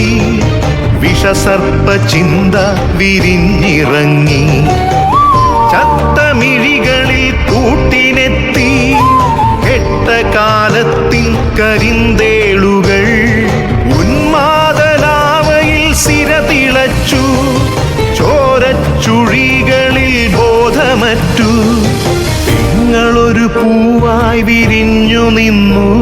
ചിതയൊരുക്കി വിഷസർപ്പ ചിന്ത വിരിഞ്ഞിറങ്ങി. ചത്തമിഴികളിൽ കൂട്ടിനെത്തി. എട്ട കാലത്തിൽ കരിന്തേളുകൾ ഉന്മാദലാവയിൽ സിര തിളച്ചു. ചോരച്ചുഴികളിൽ ബോധമറ്റു. നിങ്ങളൊരു പൂവായി വിരിഞ്ഞു നിന്നു.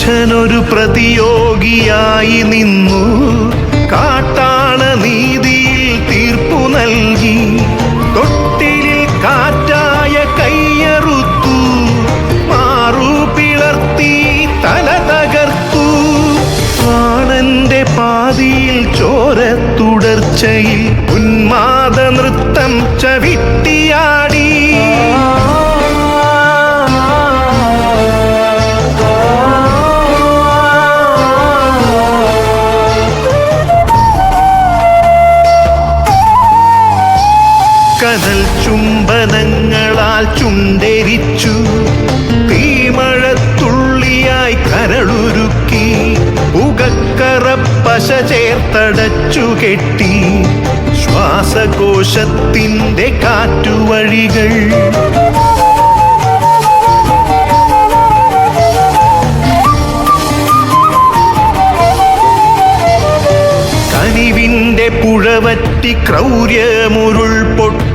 അച്ഛനൊരു പ്രതിയോഗിയായി നിന്നു. കാട്ടാണ നീതിയിൽ തീർപ്പു നൽകി. തൊട്ടിലിൽ കാറ്റായ കയ്യറുത്തു. മാറു പിളർത്തി തല തകർത്തു. ആണന്റെ പാതിയിൽ ചോര തുടർച്ചയിൽ ഉന്മാദ നൃത്തം ചവിട്ടിയാടി കനൽ ചുംബനങ്ങളാൽ ചുണ്ടരിച്ചു. തീമഴത്തുള്ളിയായി കരളുരുക്കി. പുകക്കറ പശ ചേർത്തടച്ചു കെട്ടി. ശ്വാസകോശത്തിന്റെ കാറ്റുവഴികൾ. പുഴവറ്റി ക്രൗര്യമുരുൾ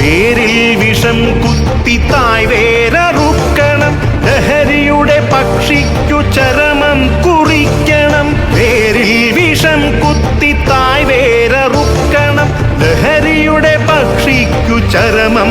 വേരിൽ വിഷം കുത്തി തായ് വേരറുക്കണം ലഹരിയുടെ പക്ഷിക്കു ചരമം കുറിക്കണം. പേരിൽ വിഷം കുത്തി തായ് വേരറുക്കണം ലഹരിയുടെ പക്ഷിക്കു ചരമം